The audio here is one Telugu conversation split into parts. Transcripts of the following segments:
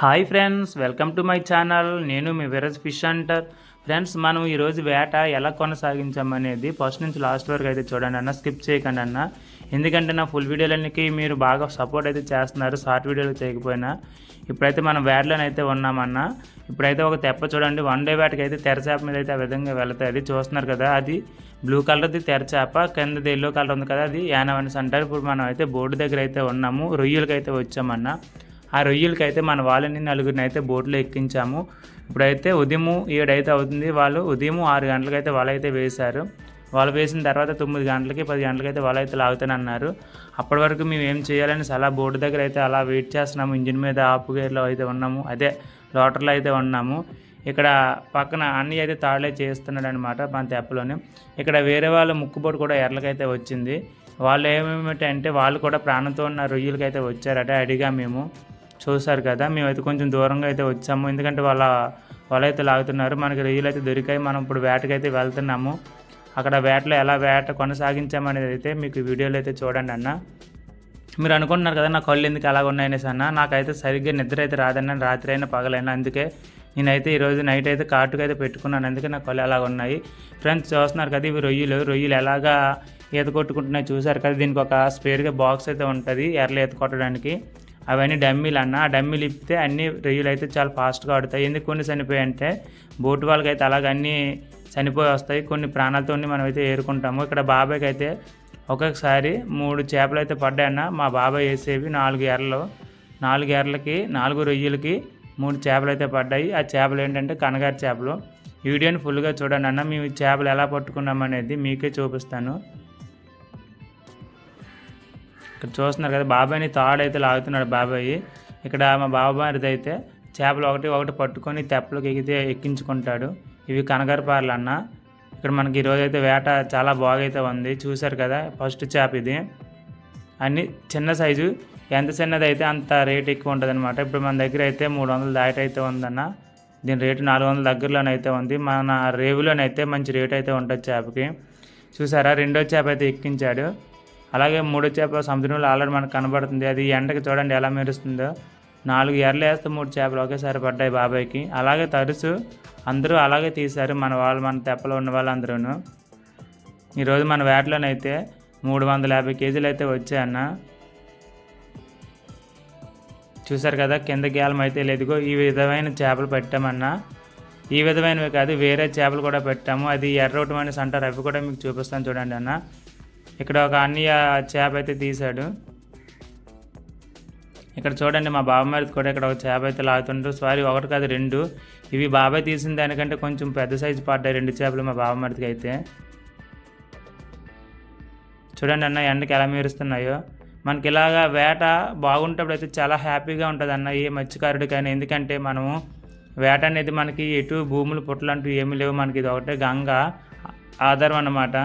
Hi friends welcome to my channel. నేను మీ విరజ్ ఫిష్ అంటర్ ఫ్రెండ్స్ మనం ఈరోజు వేట ఎలా కొనసాగించామనేది ఫస్ట్ నుంచి లాస్ట్ వరకు అయితే చూడండి అన్న స్కిప్ చేయకండి అన్న. ఎందుకంటే నా ఫుల్ వీడియోలకి మీరు బాగా సపోర్ట్ అయితే చేస్తున్నారు షార్ట్ వీడియోలు చేయకపోయినా. ఇప్పుడైతే మనం వేటలోనైతే ఉన్నామన్న ఇప్పుడైతే ఒక తెప్ప చూడండి వన్ డే వేటకి అయితే తెరచేప మీద అయితే ఆ విధంగా వెళ్తాయి అది చూస్తున్నారు కదా అది బ్లూ కలర్ది తెరచేప కిందది ఎల్లో కలర్ ఉంది కదా అది యానవన్స్ అంటారు. ఇప్పుడు మనం అయితే బోర్డు దగ్గర అయితే ఉన్నాము రొయ్యలకి అయితే వచ్చామన్నా. ఆ రొయ్యలకి అయితే మన వాళ్ళని నలుగురిని అయితే బోట్లో ఎక్కించాము. ఇప్పుడైతే ఉదయం ఏడైతే అవుతుంది వాళ్ళు ఉదయం ఆరు గంటలకు అయితే వాళ్ళైతే వేశారు. వాళ్ళు వేసిన తర్వాత తొమ్మిది గంటలకి పది గంటలకి అయితే వాళ్ళు అయితే లాగుతానన్నారు అప్పటి వరకు మేము ఏం చేయాలని అలా బోర్డు దగ్గర అయితే అలా వెయిట్ చేస్తున్నాము. ఇంజిన్ మీద ఆపు గేర్లో అయితే ఉన్నాము. అదే లోటర్లో అయితే ఉన్నాము. ఇక్కడ పక్కన అన్నీ అయితే తాళే చేస్తున్నాడు అనమాట మన తెప్పలోనే. ఇక్కడ వేరే వాళ్ళ ముక్కుబోటు కూడా ఎర్లకైతే వచ్చింది. వాళ్ళు ఏమేమిటంటే వాళ్ళు కూడా ప్రాణంతో ఉన్న రొయ్యలకైతే వచ్చారట అడిగా మేము. చూశారు కదా మేమైతే కొంచెం దూరంగా అయితే వచ్చాము. ఎందుకంటే వాళ్ళ వాళ్ళైతే లాగుతున్నారు. మనకి రొయ్యలు అయితే దొరికాయి. మనం ఇప్పుడు వేటకైతే వెళ్తున్నాము. అక్కడ వేటలో ఎలా వేట కొనసాగించామనేది అయితే మీకు వీడియోలో అయితే చూడండి అన్న. మీరు అనుకుంటున్నారు కదా నా కళ్ళు ఎందుకు అలాగ ఉన్నాయనేసి అన్న. నాకైతే సరిగ్గా నిద్ర అయితే రాదన్న. రాత్రి అయినా పగలైనా. అందుకే నేనైతే ఈరోజు నైట్ అయితే కాటుకు అయితే పెట్టుకున్నాను. అందుకే నా కళ్ళు అలాగ ఉన్నాయి. ఫ్రెండ్స్ చూస్తున్నారు కదా ఇవి రొయ్యలు. రొయ్యలు ఎలాగా ఈత కొట్టుకుంటున్నాయి చూసారు కదా. దీనికి ఒక స్పేర్గా బాక్స్ అయితే ఉంటుంది. ఎర్రలు ఈత కొట్టడానికి. అవన్నీ డమ్మీలు అన్న ఆ డమ్మీలు ఇప్పితే అన్ని రొయ్యలు అయితే చాలా ఫాస్ట్గా ఆడుతాయి. ఎందుకు కొన్ని చనిపోయాయి అంటే బోటు వాళ్ళకి అయితే అలాగ అన్నీ చనిపోయి వస్తాయి. కొన్ని ప్రాణాలతో మనం అయితే ఏరుకుంటాము. ఇక్కడ బాబాయ్కి అయితే ఒక్కొక్కసారి మూడు చేపలు అయితే పడ్డాయన్న మా బాబాయ్ వేసేవి నాలుగు ఎర్రలు. నాలుగు ఎర్రలకి నాలుగు రొయ్యలకి మూడు చేపలు అయితే పడ్డాయి. ఆ చేపలు ఏంటంటే కనగారి చేపలు. వీడియోని ఫుల్గా చూడండి అన్న. మేము ఈ చేపలు ఎలా పట్టుకున్నాం అనేది మీకే చూపిస్తాను. ఇక్కడ చూస్తున్నారు కదా బాబాయ్ని తాడైతే లాగుతున్నాడు బాబాయ్. ఇక్కడ మా బాబాయ్ది అయితే చేపలు ఒకటి ఒకటి పట్టుకొని తెప్పలకు ఎగితే ఎక్కించుకుంటాడు. ఇవి కనగరపార్లు అన్న. ఇక్కడ మనకి ఈరోజు అయితే వేట చాలా బాగైతే ఉంది. చూశారు కదా ఫస్ట్ చేప ఇది. అన్ని చిన్న సైజు ఎంత చిన్నది అయితే అంత రేట్ ఎక్కువ ఉంటుంది అనమాట ఇప్పుడు మన దగ్గర అయితే మూడు వందలు దాటి అయితే ఉందన్న. దీని రేటు నాలుగు వందల దగ్గరలోనైతే ఉంది. మన రేవులోనైతే మంచి రేట్ అయితే ఉంటుంది చేపకి. చూసారా రెండో చేప అయితే ఎక్కించాడు. అలాగే మూడో చేప సముద్రంలో ఆల్రెడీ మనకు కనబడుతుంది. అది ఎండకి చూడండి ఎలా మెరుస్తుందో. నాలుగు ఎర్రలు వేస్తే మూడు చేపలు ఒకేసారి పడ్డాయి బాబాయ్కి. అలాగే తరుసు అందరూ అలాగే తీశారు మన వాళ్ళు మన తెప్పలో ఉన్న వాళ్ళందరూ ఈరోజు మన వేటలోనైతే మూడు వందల యాభై కేజీలు అయితే వచ్చాయన్న చూసారు కదా కింద గేలం అయితే లేదుగో ఈ విధమైన చేపలు పెట్టామన్నా. ఈ విధమైనవి కాదు వేరే చేపలు కూడా పెట్టాము. అది ఎర్రవటం అనేసి అంటారు అవి కూడా మీకు చూపిస్తాను చూడండి అన్న. ఇక్కడ ఒక అన్నయ్య చేప అయితే తీశాడు. ఇక్కడ చూడండి మా బాబాయ్ కూడా ఇక్కడ ఒక చేప అయితే లాగుతుండ్రు. సారీ ఒకటి కాదు రెండు. ఇవి బాబాయ్ తీసిన దానికంటే కొంచెం పెద్ద సైజు పడ్డాయి రెండు చేపలు మా బాబామరిదికి అయితే. చూడండి అన్న ఎండకి ఎలా మెరుస్తున్నాయో. మనకి ఇలాగా వేట బాగుంటప్పుడు అయితే చాలా హ్యాపీగా ఉంటుంది అన్న ఏ మత్స్యకారుడు కానీ. ఎందుకంటే మనము వేట అనేది మనకి ఎటు భూములు పుట్టలు అంటూ ఏమీ లేవు. మనకి ఇది ఒకటే గంగ ఆధారం అన్నమాట.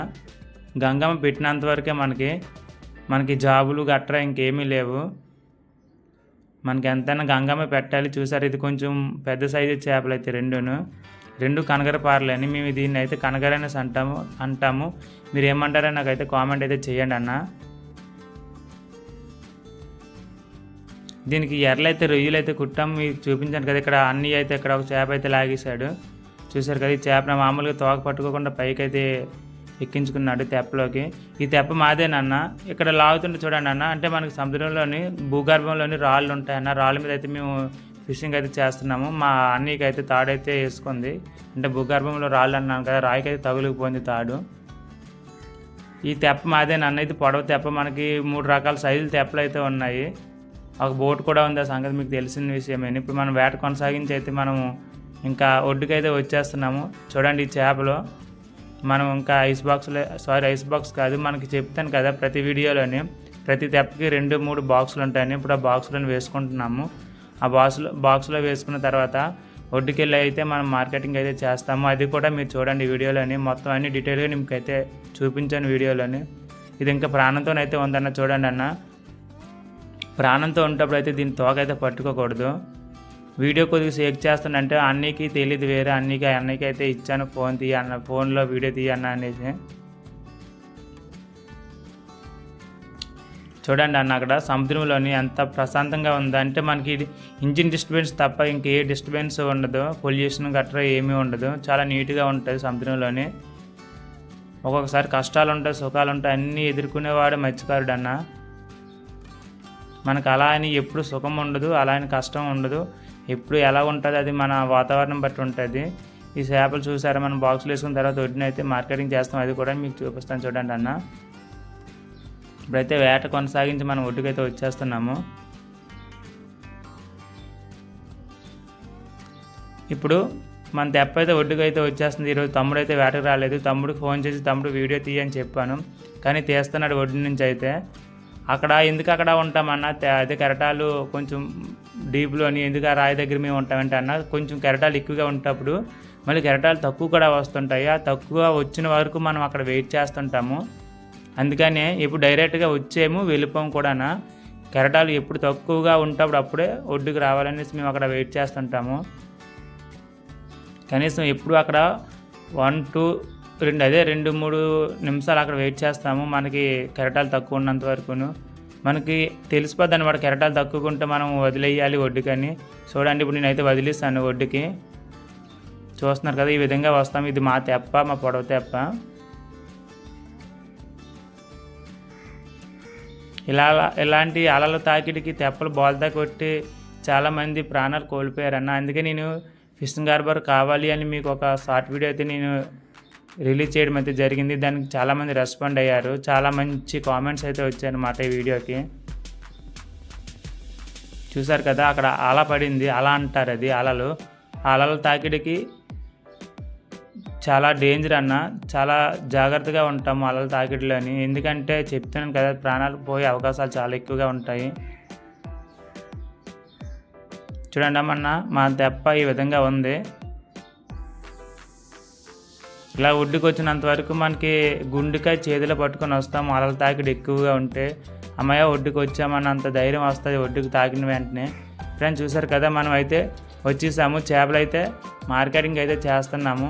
గంగమ్మ పెట్టినంత వరకే మనకి మనకి జాబులు గట్రా ఇంకేమీ లేవు. మనకి ఎంతైనా గంగమ్మ పెట్టాలి. చూసారు ఇది కొంచెం పెద్ద సైజు చేపలు అయితే రెండును. రెండు కనగర పారలేని మేము దీన్ని అయితే కనగరనేసి అంటాము అంటాము. మీరు ఏమంటారో నాకైతే కామెంట్ అయితే చేయండి అన్న. దీనికి ఎర్రలైతే రొయ్యలు అయితే కుట్టాం మీకు చూపించాను కదా ఇక్కడ అన్నీ అయితే ఇక్కడ ఒక చేప అయితే లాగేశాడు. చూసారు కదా ఈ చేప మామూలుగా తోక పట్టుకోకుండా పైకి అయితే ఎక్కించుకున్నాడు తెప్పలోకి. ఈ తెప్ప మాదేనన్న ఇక్కడ లాగుతుంటే చూడండి అన్న అంటే మనకి సముద్రంలోని భూగర్భంలోని రాళ్ళు ఉంటాయన్న రాళ్ళ మీద అయితే మేము ఫిషింగ్ అయితే చేస్తున్నాము. మా అన్నయ్యకి అయితే తాడైతే వేసుకుంది. అంటే భూగర్భంలో రాళ్ళు అన్నాను కదా రాయికి అయితే తగులుకుపోయింది తాడు. ఈ తెప్ప మాదే నన్న. అయితే పొడవ తెప్ప. మనకి మూడు రకాల సైజులు తెప్పలు అయితే ఉన్నాయి. ఒక బోట్ కూడా ఉంది. ఆ సంగతి మీకు తెలిసిన విషయమే. ఇప్పుడు మనం వేట కొనసాగించి అయితే మనము ఇంకా ఒడ్డుకైతే వచ్చేస్తున్నాము. చూడండి ఈ చేపలు. మనం ఇంకా ఐస్ బాక్స్లో సారీ ఐస్ బాక్స్ కాదు మనకి చెప్తాను కదా ప్రతి వీడియోలోని ప్రతి తెప్పకి రెండు మూడు బాక్సులు ఉంటాయని ఇప్పుడు ఆ బాక్సులను వేసుకుంటున్నాము. ఆ బాక్స్లో బాక్స్లో వేసుకున్న తర్వాత ఒడ్డుకెళ్ళి అయితే మనం మార్కెటింగ్ అయితే చేస్తాము. అది కూడా మీరు చూడండి వీడియోలోని మొత్తం అన్ని డీటెయిల్గా మీకైతే చూపించాను వీడియోలోని. ఇది ఇంకా ప్రాణంతోనైతే ఉందన్న చూడండి అన్న. ప్రాణంతో ఉన్నప్పుడు అయితే దీని తోక అయితే పట్టుకోకూడదు. వీడియో కొద్దిగా షేక్ చేస్తానంటే అన్నీకి తెలియదు వేరే అన్నీకి అన్నీకి అయితే ఇచ్చాను ఫోన్ తీయన్న ఫోన్లో వీడియో తీయన్న అనేసి. చూడండి అన్న అక్కడ సముద్రంలోని ఎంత ప్రశాంతంగా ఉందంటే అంటే మనకి ఇది ఇంజిన్ డిస్టర్బెన్స్ తప్ప ఇంకే డిస్టర్బెన్స్ ఉండదు పొల్యూషన్ గట్రా ఏమీ ఉండదు. చాలా నీట్గా ఉంటుంది సముద్రంలోని. ఒక్కొక్కసారి కష్టాలు ఉంటాయి సుఖాలు ఉంటాయి అన్నీ ఎదుర్కొనేవాడు మత్స్యకారుడు అన్న. మనకు అలా అని ఎప్పుడు సుఖం ఉండదు అలా అని కష్టం ఉండదు. ఎప్పుడు ఎలా ఉంటుంది అది మన వాతావరణం బట్టి ఉంటుంది. ఈ చేపలు చూసారా మనం బాక్స్లు వేసుకున్న తర్వాత వడ్డీని అయితే మార్కెటింగ్ చేస్తాం అది కూడా మీకు చూపిస్తాను చూడండి అన్న. ఇప్పుడైతే వేట కొనసాగించి మనం ఒడ్డుకైతే వచ్చేస్తున్నాము. ఇప్పుడు మన తెప్ప అయితే ఒడ్డుకు అయితే వచ్చేస్తుంది. ఈరోజు తమ్ముడు అయితే వేటకు రాలేదు. తమ్ముడికి ఫోన్ చేసి తమ్ముడు వీడియో తీయని చెప్పాను. కానీ తీస్తున్నాడు ఒడ్డు నుంచి అయితే. అక్కడ ఎందుకు అక్కడ ఉంటామన్నా అదే కెరటాలు కొంచెం డీప్లోని ఎందుకు ఆ రాయి దగ్గర మేము ఉంటామంటే అన్న కొంచెం కెరటాలు ఎక్కువగా ఉంటప్పుడు మళ్ళీ కెరటాలు తక్కువ కూడా వస్తుంటాయి. ఆ తక్కువ వచ్చిన వరకు మనం అక్కడ వెయిట్ చేస్తుంటాము. అందుకనే ఇప్పుడు డైరెక్ట్గా వచ్చేము వెళ్ళిపోము కూడానా. కెరటాలు ఎప్పుడు తక్కువగా ఉంటప్పుడు అప్పుడే ఒడ్డుకు రావాలనేసి మేము అక్కడ వెయిట్ చేస్తుంటాము. కనీసం ఎప్పుడు అక్కడ వన్ టూ రెండు అదే రెండు మూడు నిమిషాలు అక్కడ వెయిట్ చేస్తాము. మనకి కెరటాలు తక్కువ ఉన్నంత వరకును. మనకి తెలిసిపోద్ది అనమాట కెరటాలు తక్కువకుంటే మనం వదిలేయాలి ఒడ్డుకని. చూడండి ఇప్పుడు నేనైతే వదిలేస్తాను ఒడ్డుకి. చూస్తున్నారు కదా ఈ విధంగా వస్తాం. ఇది మా తెప్ప మా పొడవ తెప్ప. ఇలా ఇలాంటి అలల తాకిడికి తెప్పలు బోల్తా కొట్టి చాలామంది ప్రాణాలు కోల్పోయారన్న. అందుకే నేను ఫిషింగ్ హార్బర్ కావాలి అని మీకు ఒక షార్ట్ వీడియో అయితే నేను రిలీజ్ చేయడం అయితే జరిగింది. దానికి చాలామంది రెస్పాండ్ అయ్యారు. చాలా మంచి కామెంట్స్ అయితే వచ్చాయన్నమాట ఈ వీడియోకి. చూసారు కదా అక్కడ అల పడింది. అలా అంటారు అది అలలు. అలల తాకిడికి చాలా డేంజర్ అన్న. చాలా జాగ్రత్తగా ఉంటాము అలల తాకిడిలోని ఎందుకంటే చెప్తున్నాను కదా ప్రాణాలు పోయే అవకాశాలు చాలా ఎక్కువగా ఉంటాయి. చూడండి అమ్మన్న మా తెప్ప ఈ విధంగా ఉంది. ఇలా ఒడ్డుకు వచ్చినంత వరకు మనకి గుండెకాయ చేతిలో పట్టుకొని వస్తాం. అలల తాకిడి ఎక్కువగా ఉంటే అమ్మయ్య ఒడ్డుకు వచ్చామన్నంత ధైర్యం వస్తుంది ఒడ్డుకు తాకిన వెంటనే. ఫ్రెండ్స్ చూసారు కదా మనం అయితే వచ్చేసాము. చేపలు అయితే మార్కెటింగ్ అయితే చేస్తున్నాము.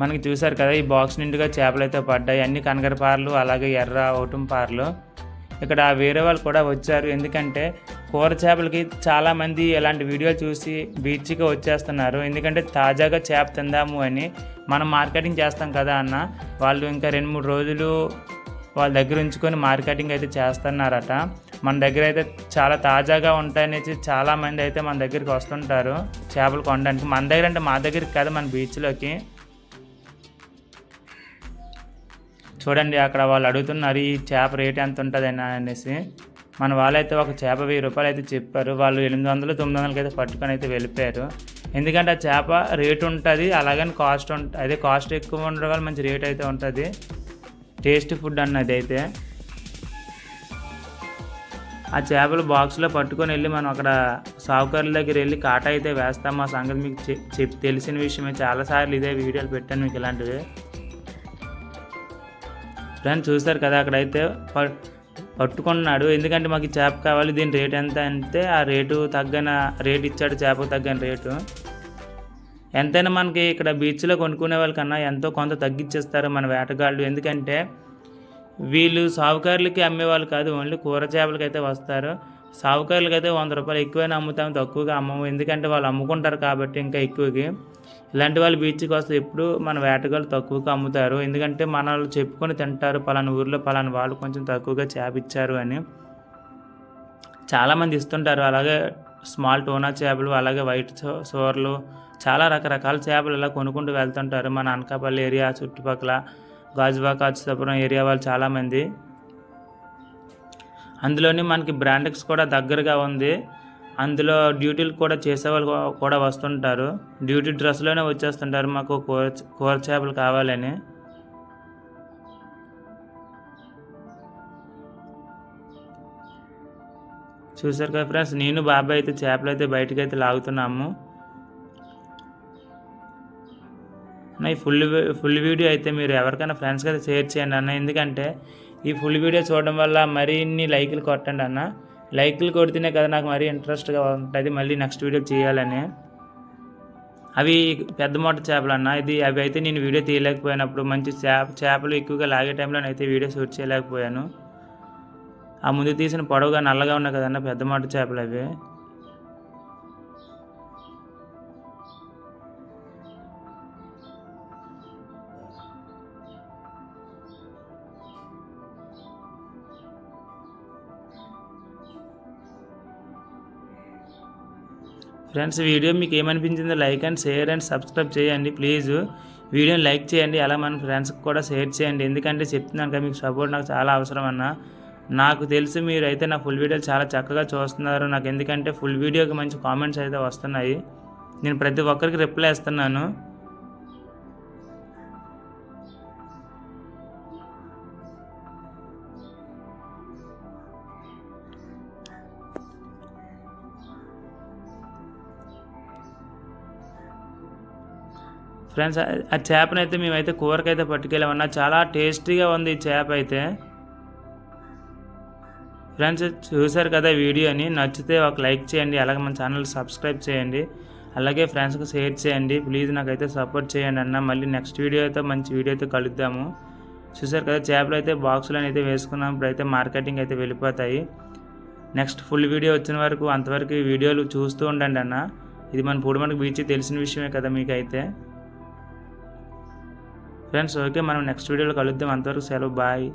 మనకి చూసారు కదా ఈ బాక్స్ నిండుగా చేపలు అయితే పడ్డాయి. అన్ని కనగర పార్లు అలాగే ఎర్ర ఓటం పార్లు. ఇక్కడ వేరే వాళ్ళు కూడా వచ్చారు. ఎందుకంటే కూర చేపలకి చాలామంది ఇలాంటి వీడియోలు చూసి బీచ్కి వచ్చేస్తున్నారు. ఎందుకంటే తాజాగా చేప తిందాము అని మనం మార్కెటింగ్ చేస్తాం కదా అన్న వాళ్ళు ఇంకా రెండు మూడు రోజులు వాళ్ళ దగ్గర ఉంచుకొని మార్కెటింగ్ అయితే చేస్తున్నారట. మన దగ్గర అయితే చాలా తాజాగా ఉంటాయనేసి చాలామంది అయితే మన దగ్గరికి వస్తుంటారు చేపలు కొనడానికి. మన దగ్గర అంటే మా దగ్గరికి కాదు మన బీచ్లోకి. చూడండి అక్కడ వాళ్ళు అడుగుతున్నారు ఈ చేప రేట్ ఎంత ఉంటుంది అనేసి. మన వాళ్ళైతే ఒక చేప వెయ్యి రూపాయలు అయితే చెప్పారు. వాళ్ళు ఎనిమిది వందలు తొమ్మిది వందలకి అయితే పట్టుకొని అయితే వెళ్ళిపోయారు. ఎందుకంటే ఆ చేప రేట్ ఉంటుంది అలాగని కాస్ట్ ఉంటుంది అదే కాస్ట్ ఎక్కువ ఉండడం వల్ల మంచి రేట్ అయితే ఉంటుంది. టేస్ట్ ఫుడ్ అన్నది అయితే. ఆ చేపలు బాక్స్లో పట్టుకొని వెళ్ళి మనం అక్కడ సావుకారుల దగ్గర వెళ్ళి కాట అయితే వేస్తాం. ఆ సంగతి మీకు చెప్పి చెప్ తెలిసిన విషయమే. చాలాసార్లు ఇదే వీడియోలు పెట్టాను మీకు ఇలాంటివి. ఫ్రెండ్స్ చూస్తారు కదా అక్కడైతే ప- పట్టుకున్నాడు ఎందుకంటే మాకు చేప కావాలి దీని రేట్ ఎంత అంటే ఆ రేటు తగ్గన రేట్ ఇచ్చాడు చేపకు తగ్గని రేటు. ఎంతైనా మనకి ఇక్కడ బీచ్లో కొనుక్కునే వాళ్ళకన్నా ఎంతో కొంత తగ్గించేస్తారు మన వేటగాళ్ళు. ఎందుకంటే వీళ్ళు సావుకారులకి అమ్మేవాళ్ళు కాదు ఓన్లీ కూర చేపలకి అయితే వస్తారు. సావుకారులకి అయితే వంద రూపాయలు ఎక్కువైనా అమ్ముతాం తక్కువగా అమ్మము. ఎందుకంటే వాళ్ళు అమ్ముకుంటారు కాబట్టి ఇంకా ఎక్కువకి. ఇలాంటి వాళ్ళు బీచ్కి వస్తే ఎప్పుడు మన వేటగాళ్ళు తక్కువగా అమ్ముతారు. ఎందుకంటే మన వాళ్ళు చెప్పుకొని తింటారు. పలానా ఊర్లో పలానా వాళ్ళు కొంచెం తక్కువగా చేప ఇచ్చారు అని. చాలామంది ఇస్తుంటారు. అలాగే స్మాల్ టోనా చేపలు అలాగే వైట్ సో- సోర్లు చాలా రకరకాల చేపలు ఇలా కొనుక్కుంటూ వెళ్తుంటారు. మన అనకాపల్లి ఏరియా చుట్టుపక్కల గాజువాక అచ్యుతాపురం ఏరియా వాళ్ళు చాలామంది. అందులోని మనకి బ్రాండెక్స్ కూడా దగ్గరగా ఉంది. అందులో డ్యూటీలు కూడా చేసేవాళ్ళు కూడా వస్తుంటారు. డ్యూటీ డ్రెస్లోనే వచ్చేస్తుంటారు మాకు కూర కూర చేపలు కావాలని. చూసారు కదా ఫ్రెండ్స్ నేను బాబాయ్ అయితే చేపలు అయితే బయటకు అయితే లాగుతున్నాము. అన్న ఈ ఫుల్ ఫుల్ వీడియో అయితే మీరు ఎవరికైనా ఫ్రెండ్స్కి అయితే షేర్ చేయండి అన్న. ఎందుకంటే ఈ ఫుల్ వీడియో చూడడం వల్ల మరిన్ని లైకులు కొట్టండి అన్న. లైక్లు కొడితేనే కదా నాకు మరీ ఇంట్రెస్ట్గా ఉంటుంది. మళ్ళీ నెక్స్ట్ వీడియో చేయాలని. అవి పెద్ద మూట చేపలు అన్న ఇది అవి అయితే నేను వీడియో తీయలేకపోయినప్పుడు మంచి చేప చేపలు ఎక్కువగా లాగే టైంలో అయితే వీడియో షూట్ చేయలేకపోయాను. ఆ ముందు తీసిన పొడవుగా నల్లగా ఉన్నాయి కదన్న పెద్ద మూట చేపలు అవి. ఫ్రెండ్స్ వీడియో మీకు ఏమనిపించిందో like and share and subscribe చేయండి ప్లీజ్. వీడియోని లైక్ చేయండి అలా మన ఫ్రెండ్స్కి కూడా షేర్ చేయండి. ఎందుకంటే చెప్తున్నాను కదా మీకు సపోర్ట్ నాకు చాలా అవసరం అన్న. నాకు తెలుసు మీరు అయితే నా ఫుల్ వీడియోలు చాలా చక్కగా చూస్తున్నారు. నాకు ఎందుకంటే ఫుల్ వీడియోకి మంచి కామెంట్స్ అయితే వస్తున్నాయి. నేను ప్రతి ఒక్కరికి రిప్లై ఇస్తున్నాను. ఫ్రెండ్స్ ఆ చేపనైతే మేమైతే కూరకైతే పట్టుకెళ్ళామన్నా. చాలా టేస్టీగా ఉంది ఈ చేప అయితే. ఫ్రెండ్స్ చూశారు కదా వీడియోని? నచ్చితే ఒక లైక్ చేయండి అలాగే మన ఛానల్ సబ్స్క్రైబ్ చేయండి. అలాగే ఫ్రెండ్స్కి షేర్ చేయండి. ప్లీజ్ నాకైతే సపోర్ట్ చేయండి అన్న. మళ్ళీ నెక్స్ట్ వీడియో అయితే మంచి వీడియో అయితే కలుద్దాము. చూసారు కదా చేపలు అయితే బాక్సులు అయితే వేసుకున్నాం. ఇప్పుడైతే మార్కెటింగ్ అయితే వెళ్ళిపోతాయి. నెక్స్ట్ ఫుల్ వీడియో వచ్చిన వరకు అంతవరకు వీడియోలు చూస్తూ ఉండండి అన్న. ఇది మన పూడిమనకు బీచ్ తెలిసిన విషయమే కదా మీకైతే. ఫ్రెండ్స్ ఓకే మనం నెక్స్ట్ వీడియోలో కలుద్దాం. అంతవరకు సెలవు బాయ్